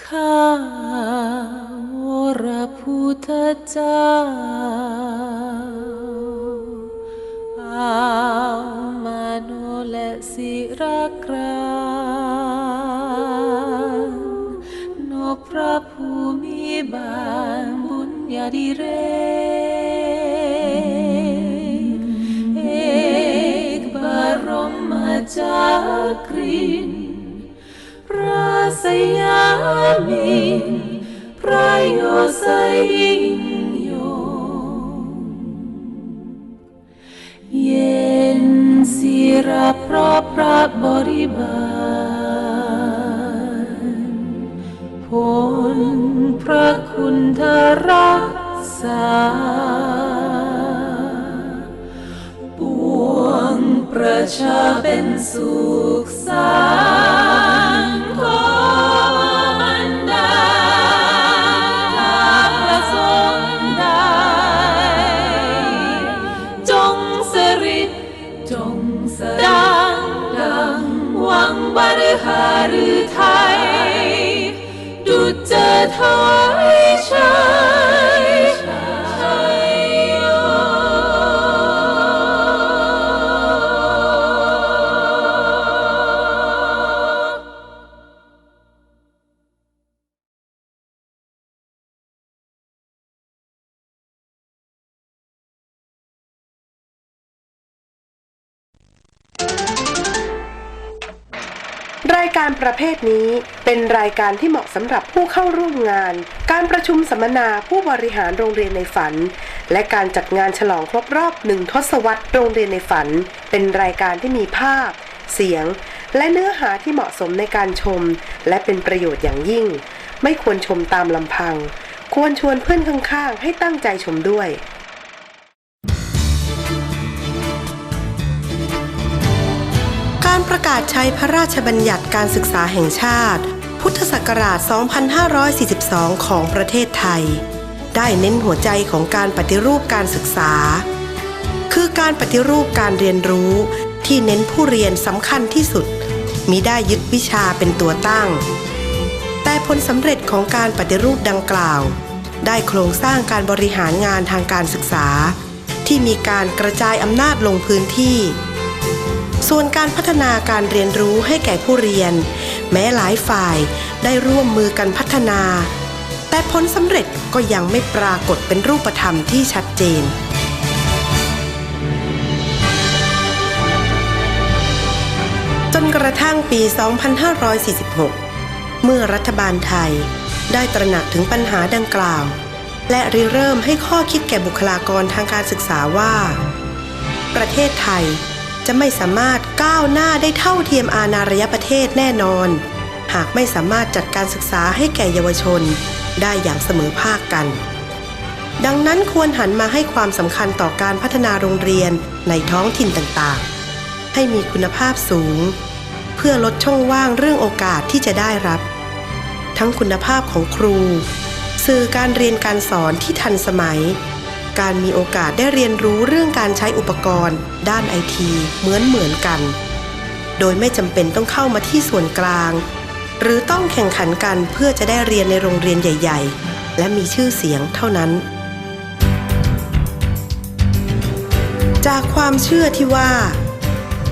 ข้าวรพุทธเจ้าเอามาโนและศิรกรานนพพระภูมิบาลบุญญาดิเรกเอกบรมจากรินท ร์พระสยามินพระโยไซยิ่งยงเย็นศิระพระพระบริบาลผลพระคุณทรักษาปวงประชาเป็นสุขสัน เจอ การประเภทนี้เป็นรายการที่เหมาะสำหรับผู้เข้าร่วมงาน การประชุมสัมมนาผู้บริหารโรงเรียนในฝัน และการจัดงานฉลองครบรอบหนึ่งทศวรรษโรงเรียนในฝัน เป็นรายการที่มีภาพ เสียง และเนื้อหาที่เหมาะสมในการชม และเป็นประโยชน์อย่างยิ่ง ไม่ควรชมตามลำพัง ควรชวนเพื่อนข้างๆ ให้ตั้งใจชมด้วย ใช้พระราชบัญญัติการศึกษาแห่งชาติ พุทธศักราช 2542 ของประเทศไทย ได้เน้นหัวใจของการปฏิรูปการศึกษา คือการปฏิรูปการเรียนรู้ที่เน้นผู้เรียนสำคัญที่สุดมิได้ยึดวิชาเป็นตัวตั้ง แต่ผลสำเร็จของการปฏิรูปดังกล่าว ได้โครงสร้างการบริหารงานทางการศึกษา ที่มีการกระจายอำนาจลงพื้นที่ ส่วนการพัฒนาการเรียนรู้ให้แก่ผู้เรียน แม้หลายฝ่ายได้ร่วมมือกันพัฒนา แต่ผลสำเร็จก็ยังไม่ปรากฏเป็นรูปธรรมที่ชัดเจนจนกระทั่งปี 2546 เมื่อรัฐบาลไทยได้ตระหนักถึงปัญหาดังกล่าว และริเริ่มให้ข้อคิดแก่บุคลากรทางการศึกษาว่า ประเทศไทย จะไม่สามารถก้าวหน้าได้เท่าเทียมอาณารยประเทศแน่นอน หากไม่สามารถจัดการศึกษาให้แก่เยาวชน ได้อย่างเสมอภาคกัน ดังนั้นควรหันมาให้ความสำคัญต่อการพัฒนาโรงเรียนในท้องถิ่นต่างๆ ให้มีคุณภาพสูง เพื่อลดช่องว่างเรื่องโอกาสที่จะได้รับ ทั้งคุณภาพของครู สื่อการเรียนการสอนที่ทันสมัย การมีโอกาสได้เรียนรู้เรื่องการใช้อุปกรณ์ ด้านไอทีเหมือนเหมือนกัน โดยไม่จำเป็นต้องเข้ามาที่ส่วนกลาง หรือต้องแข่งขันกันเพื่อจะได้เรียนในโรงเรียนใหญ่ ๆ และมีชื่อเสียงเท่านั้น จากความเชื่อที่ว่า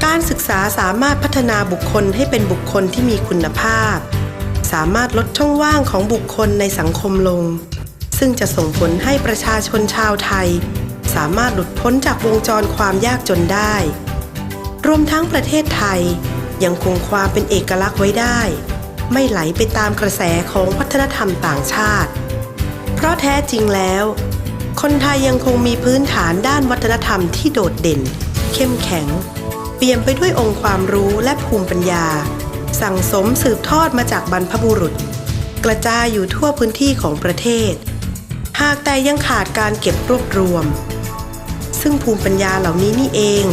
การศึกษาสามารถพัฒนาบุคคลให้เป็นบุคคลที่มีคุณภาพ สามารถลดช่องว่างของบุคคลในสังคมลง ซึ่งจะส่งผลให้ประชาชนชาวไทย สามารถหลุดพ้นจากวงจรความยากจนได้ รวมทั้งประเทศไทยยังคงความเป็นเอกลักษณ์ไว้ได้ ไม่ไหลไปตามกระแสของวัฒนธรรมต่างชาติ เพราะแท้จริงแล้ว คนไทยยังคงมีพื้นฐานด้านวัฒนธรรมที่โดดเด่น เข้มแข็ง เปี่ยมไปด้วยองค์ความรู้และภูมิปัญญา สั่งสมสืบทอดมาจากบรรพบุรุษ กระจายอยู่ทั่วพื้นที่ของประเทศ หากแต่ยังขาดการเก็บรวบรวม ซึ่งภูมิปัญญาเหล่านี้นี่เอง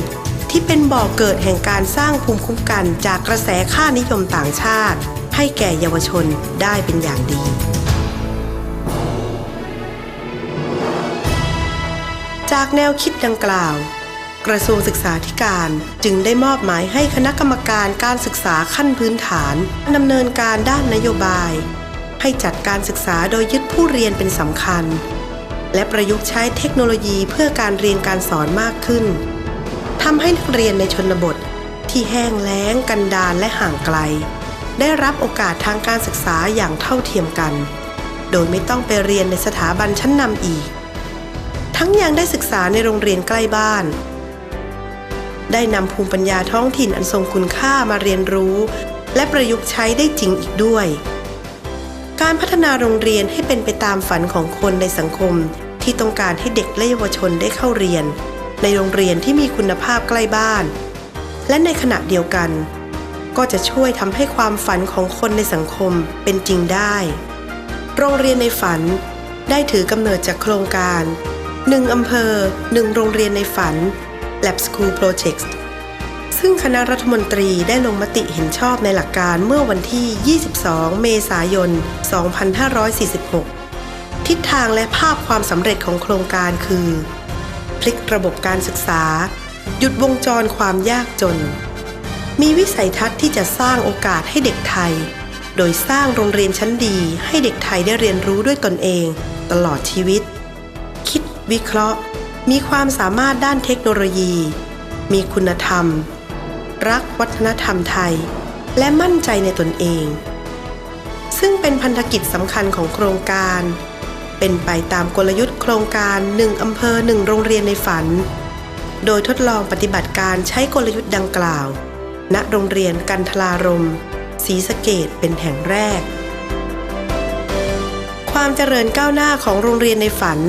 ที่เป็นบ่อกเกิดแห่งการสร้างภูมิคุ้มกันจากกระแสค่านิยมต่างชาติ ให้แก่เยาวชนได้เป็นอย่างดีจากแนวคิดดังกล่าว กระทรวงศึกษาธิการจึงได้มอบหมายให้คณะกรรมการการศึกษาขั้นพื้นฐานดำเนินการด้านนโยบาย ให้จัดการศึกษาโดยยึดผู้เรียนเป็นสำคัญ และประยุกต์ใช้เทคโนโลยีเพื่อการเรียนการสอนมากขึ้นทำให้นักเรียนในชนบทที่แห้งแล้งกันดารและห่างไกล ได้รับโอกาสทางการศึกษาอย่างเท่าเทียมกัน โดยไม่ต้องไปเรียนในสถาบันชั้นนำอีก ทั้งยังได้ศึกษาในโรงเรียนใกล้บ้าน ได้นำภูมิปัญญาท้องถิ่นอันทรงคุณค่ามาเรียนรู้ และประยุกต์ใช้ได้จริงอีกด้วย การพัฒนาโรงเรียนให้เป็นไปตามฝันของคนในสังคม ที่ต้องการให้เด็กและเยาวชนได้เข้าเรียน ในโรงเรียนที่มีคุณภาพใกล้บ้าน และในขณะเดียวกัน ก็จะช่วยทำให้ความฝันของคนในสังคมเป็นจริงได้ โรงเรียนในฝันได้ถือกำเนิดจากโครงการ 1 อำเภอ 1 โรงเรียนในฝัน Lab School Projects ซึ่งคณะรัฐมนตรีได้ลงมติเห็นชอบในหลักการเมื่อวันที่ 22 เมษายน 2546 ทิศทางและภาพความสำเร็จของโครงการคือ พลิกระบบการศึกษา หยุดวงจรความยากจน มีวิสัยทัศน์ที่จะสร้างโอกาสให้เด็กไทย โดยสร้างโรงเรียนชั้นดีให้เด็กไทยได้เรียนรู้ด้วยตนเอง ตลอดชีวิต คิดวิเคราะห์ มีความสามารถด้านเทคโนโลยีมีคุณธรรม รักวัฒนธรรมไทย และมั่นใจในตนเอง ซึ่งเป็นพันธกิจสำคัญของโครงการ เป็นไปตามกลยุทธ์โครงการ1อำเภอ1โรงเรียนในฝัน โดยทดลองปฏิบัติการใช้กลยุทธ์ดังกล่าว ณโรงเรียนกันทลารมศรีสะเกดเป็นแห่งแรก ความเจริญก้าวหน้าของโรงเรียนในฝัน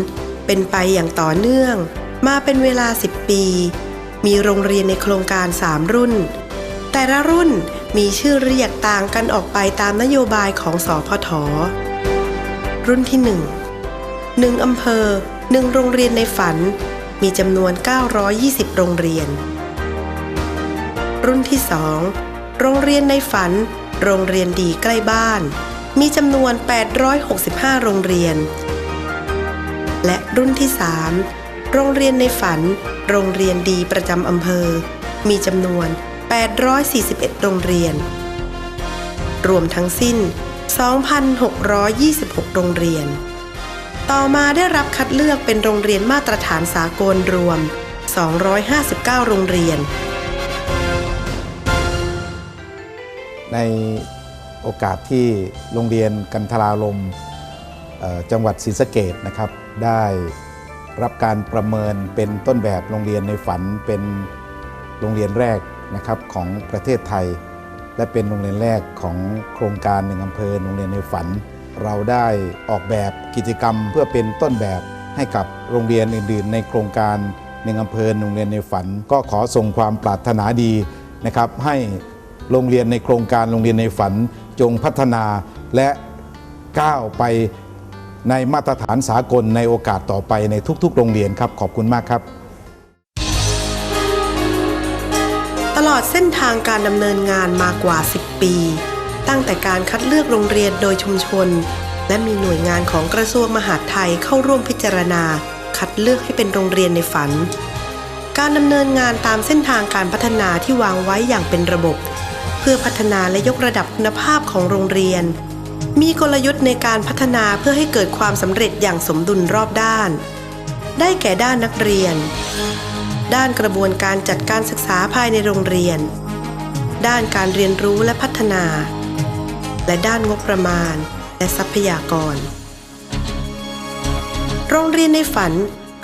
เป็นไปอย่างต่อเนื่อง มาเป็นเวลา 10 ปี มีโรงเรียนในโครงการ 3 รุ่น แต่ละรุ่นมีชื่อเรียกต่างกันออกไปตามนโยบายของสอพท รุ่นที่ 1 1อำเภอ 1 โรงเรียนในฝัน มีจำนวน 920 โรงเรียน รุ่นที่ 2 โรงเรียนในฝัน โรงเรียนดีใกล้บ้าน มีจำนวน 865 โรงเรียน และรุ่นที่ 3 โรงเรียนในฝัน โรงเรียนดีประจำอำเภอ มีจำนวน 841 โรงเรียน รวมทั้งสิ้น 2,626 โรงเรียน ต่อมาได้รับคัดเลือกเป็นโรงเรียนมาตรฐานสากลรวม 259 โรงเรียน ในโอกาสที่โรงเรียนกันทรารมจังหวัดศรีสะเกดนะครับได้ รับการประเมินเป็นต้นแบบโรงเรียนในฝันเป็นโรงเรียนแรกนะครับของประเทศไทย และเป็นโรงเรียนแรกของโครงการหนึ่งอำเภอโรงเรียนในฝัน เราได้ออกแบบกิจกรรมเพื่อเป็นต้นแบบให้กับโรงเรียนอื่น ๆ ในโครงการหนึ่งอำเภอโรงเรียนในฝัน ก็ขอส่งความปรารถนาดีนะครับให้โรงเรียนในโครงการโรงเรียนในฝันจงพัฒนาและก้าวไป ในมาตรฐานสากลในโอกาสต่อไปในทุกๆ โรงเรียนครับ ขอบคุณมากครับ ตลอดเส้นทางการดำเนินงานมากว่า 10 ปี ตั้งแต่การคัดเลือกโรงเรียนโดยชุมชน และมีหน่วยงานของกระทรวงมหาดไทยเข้าร่วมพิจารณา คัดเลือกให้เป็นโรงเรียนในฝัน การดำเนินงานตามเส้นทางการพัฒนาที่วางไว้อย่างเป็นระบบ เพื่อพัฒนาและยกระดับคุณภาพของโรงเรียน มีกลยุทธ์ในการพัฒนาเพื่อให้เกิดความสำเร็จอย่างสมดุลรอบด้าน ได้แก่ด้านนักเรียน ด้านกระบวนการจัดการศึกษาภายในโรงเรียน ด้านการเรียนรู้และพัฒนา และด้านงบประมาณ และทรัพยากร โรงเรียนในฝัน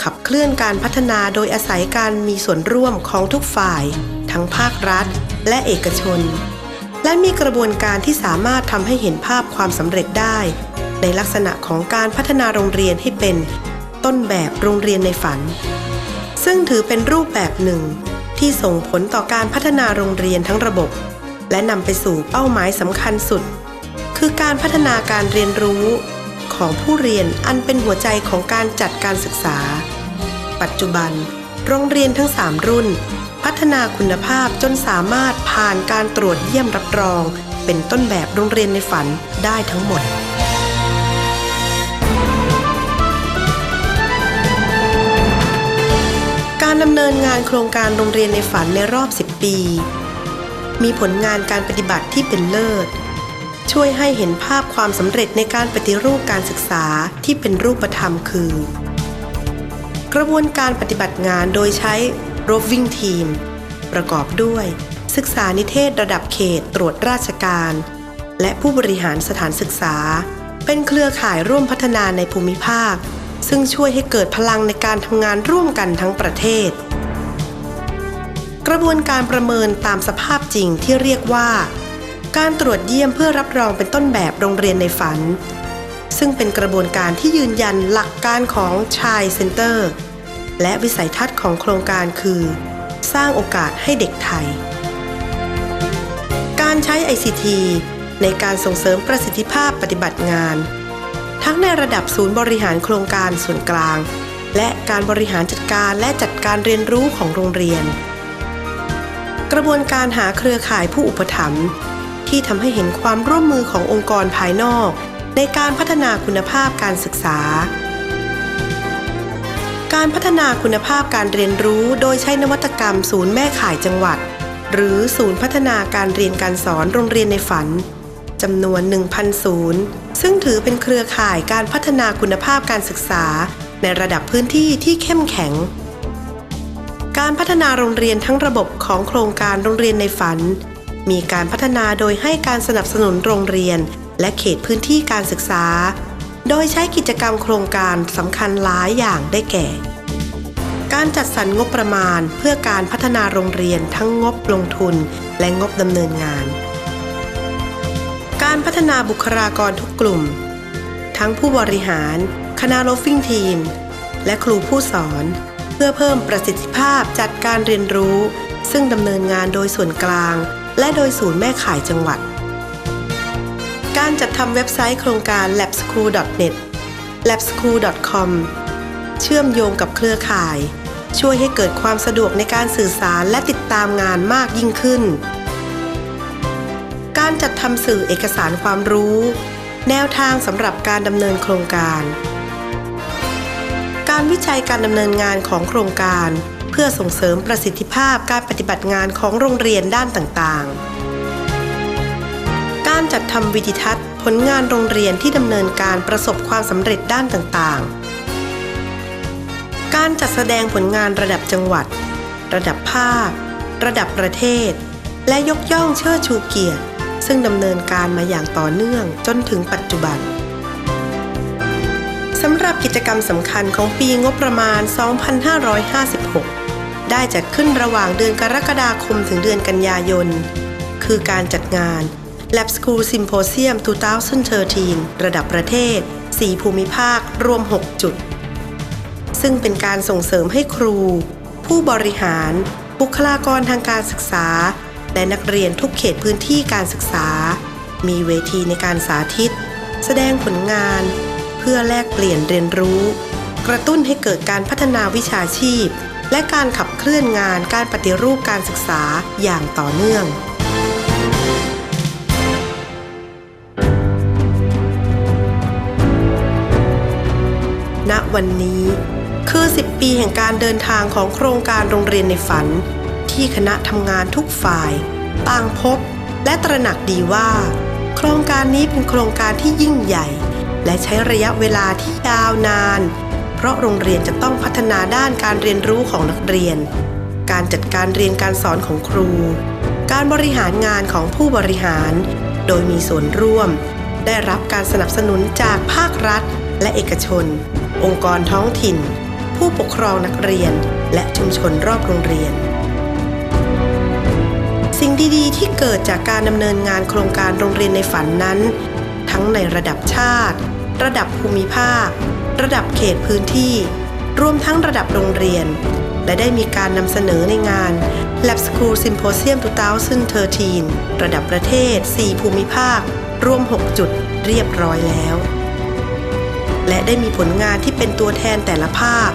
ขับเคลื่อนการพัฒนาโดยอาศัยการมีส่วนร่วมของทุกฝ่าย ทั้งภาครัฐ และเอกชน และมีกระบวนการที่สามารถทำให้เห็นภาพความสำเร็จได้ ในลักษณะของการพัฒนาโรงเรียนให้เป็น ต้นแบบโรงเรียนในฝัน ซึ่งถือเป็นรูปแบบหนึ่ง ที่ส่งผลต่อการพัฒนาโรงเรียนทั้งระบบ และนำไปสู่เป้าหมายสำคัญสุด คือการพัฒนาการเรียนรู้ของผู้เรียนอันเป็นหัวใจของการจัดการศึกษา ปัจจุบัน โรงเรียนทั้ง 3 รุ่น พัฒนาคุณภาพจนสามารถผ่านการตรวจเยี่ยมรับรอง เป็นต้นแบบโรงเรียนในฝันได้ทั้งหมดการดำเนินงานโครงการโรงเรียนในฝันในรอบ 10 ปี มีผลงานการปฏิบัติที่เป็นเลิศ ช่วยให้เห็นภาพความสำเร็จในการปฏิรูปการศึกษาที่เป็นรูปธรรมคือ กระบวนการปฏิบัติงานโดยใช้ roving team ประกอบด้วย ศึกษานิเทศระดับเขตตรวจราชการ และผู้บริหารสถานศึกษา เป็นเครือข่ายร่วมพัฒนาในภูมิภาค ซึ่งช่วยให้เกิดพลังในการทำงานร่วมกันทั้งประเทศ กระบวนการประเมินตามสภาพจริงที่เรียกว่า การตรวจเยี่ยมเพื่อรับรองเป็นต้นแบบโรงเรียนในฝันซึ่งเป็นกระบวนการที่ยืนยันหลักการของชายเซ็นเตอร์ และวิสัยทัศน์ของโครงการคือ สร้างโอกาสให้เด็กไทย การใช้ ICT ในการส่งเสริมประสิทธิภาพปฏิบัติงาน ทั้งในระดับศูนย์บริหารโครงการส่วนกลาง และการบริหารจัดการและจัดการเรียนรู้ของโรงเรียน กระบวนการหาเครือข่ายผู้อุปถัมภ์ที่ทำให้เห็นความร่วมมือขององค์กรภายนอก ในการพัฒนาคุณภาพการศึกษา การพัฒนาคุณภาพการเรียนรู้โดยใช้นวัตกรรม ศูนย์แม่ข่ายจังหวัด หรือศูนย์พัฒนาการเรียนการสอนโรงเรียนในฝันจำนวน 1,000 ศูนย์ ซึ่งถือเป็นเครือข่ายการพัฒนาคุณภาพการศึกษา ในระดับพื้นที่ที่เข้มแข็ง การพัฒนาโรงเรียนทั้งระบบของโครงการโรงเรียนในฝัน มีการพัฒนาโดยให้การสนับสนุนโรงเรียน และเขตพื้นที่การศึกษา โดยใช้กิจกรรมโครงการสำคัญหลายอย่างได้แก่ การจัดสรรงบประมาณเพื่อการพัฒนาโรงเรียนทั้งงบลงทุนและงบดำเนินงาน การพัฒนาบุคลากรทุกกลุ่ม ทั้งผู้บริหาร คณะโลฟิ่งทีม และครูผู้สอน เพื่อเพิ่มประสิทธิภาพจัดการเรียนรู้ ซึ่งดำเนินงานโดยส่วนกลาง และโดยศูนย์แม่ข่ายจังหวัดารจัดทำเว็บไซต์โครงการ labschool.net labschool.com เชื่อมโยงกับเครือข่าย ช่วยให้เกิดความสะดวกในการสื่อสารและติดตามงานมากยิ่งขึ้น การจัดทำสื่อเอกสารความรู้ แนวทางสำหรับการดำเนินโครงการ การวิจัยการดำเนินงานของโครงการ เพื่อส่งเสริมประสิทธิภาพการปฏิบัติงานของโรงเรียนด้านต่างๆการจัดทำวิดิทัศ ผลงานโรงเรียนที่ดำเนินการประสบความสำเร็จด้านต่างๆ การจัดแสดงผลงานระดับจังหวัด ระดับภาค ระดับประเทศ และยกย่องเชิดชูเกียรติ ซึ่งดำเนินการมาอย่างต่อเนื่องจนถึงปัจจุบันสำหรับกิจกรรมสำคัญของปีงบประมาณ 2556 ได้จัดขึ้นระหว่างเดือนกรกฎาคมถึงเดือนกันยายน คือการจัดงาน Lab School Symposium 2013 ระดับประเทศ 4 ภูมิภาค รวม 6 จุด ซึ่งเป็นการส่งเสริมให้ครู ผู้บริหาร บุคลากรทางการศึกษา และนักเรียนทุกเขตพื้นที่การศึกษา มีเวทีในการสาธิต แสดงผลงาน เพื่อแลกเปลี่ยนเรียนรู้ กระตุ้นให้เกิดการพัฒนาวิชาชีพ และการขับเคลื่อนงานการปฏิรูปการศึกษาอย่างต่อเนื่อง วันนี้ คือ 10 ปีแห่งการเดินทางของโครงการโรงเรียนในฝัน ที่คณะทำงานทุกฝ่ายต่างพบและตระหนักดีว่า โครงการนี้เป็นโครงการที่ยิ่งใหญ่ และใช้ระยะเวลาที่ยาวนาน เพราะโรงเรียนจะต้องพัฒนาด้านการเรียนรู้ของนักเรียน การจัดการเรียนการสอนของครู การบริหารงานของผู้บริหาร โดยมีส่วนร่วม ได้รับการสนับสนุนจากภาครัฐและเอกชน องค์กรท้องถิ่น ผู้ปกครองนักเรียน และชุมชนรอบโรงเรียน สิ่งดีๆ ที่เกิดจากการดำเนินงานโครงการโรงเรียนในฝันนั้น ทั้งในระดับชาติ ระดับภูมิภาค ระดับเขตพื้นที่ รวมทั้งระดับโรงเรียน และได้มีการนำเสนอในงาน Lab School Symposium 2013 ระดับประเทศ 4 ภูมิภาค รวม 6 จุดเรียบร้อยแล้ว และได้มีผลงานที่เป็นตัวแทนแต่ละภาค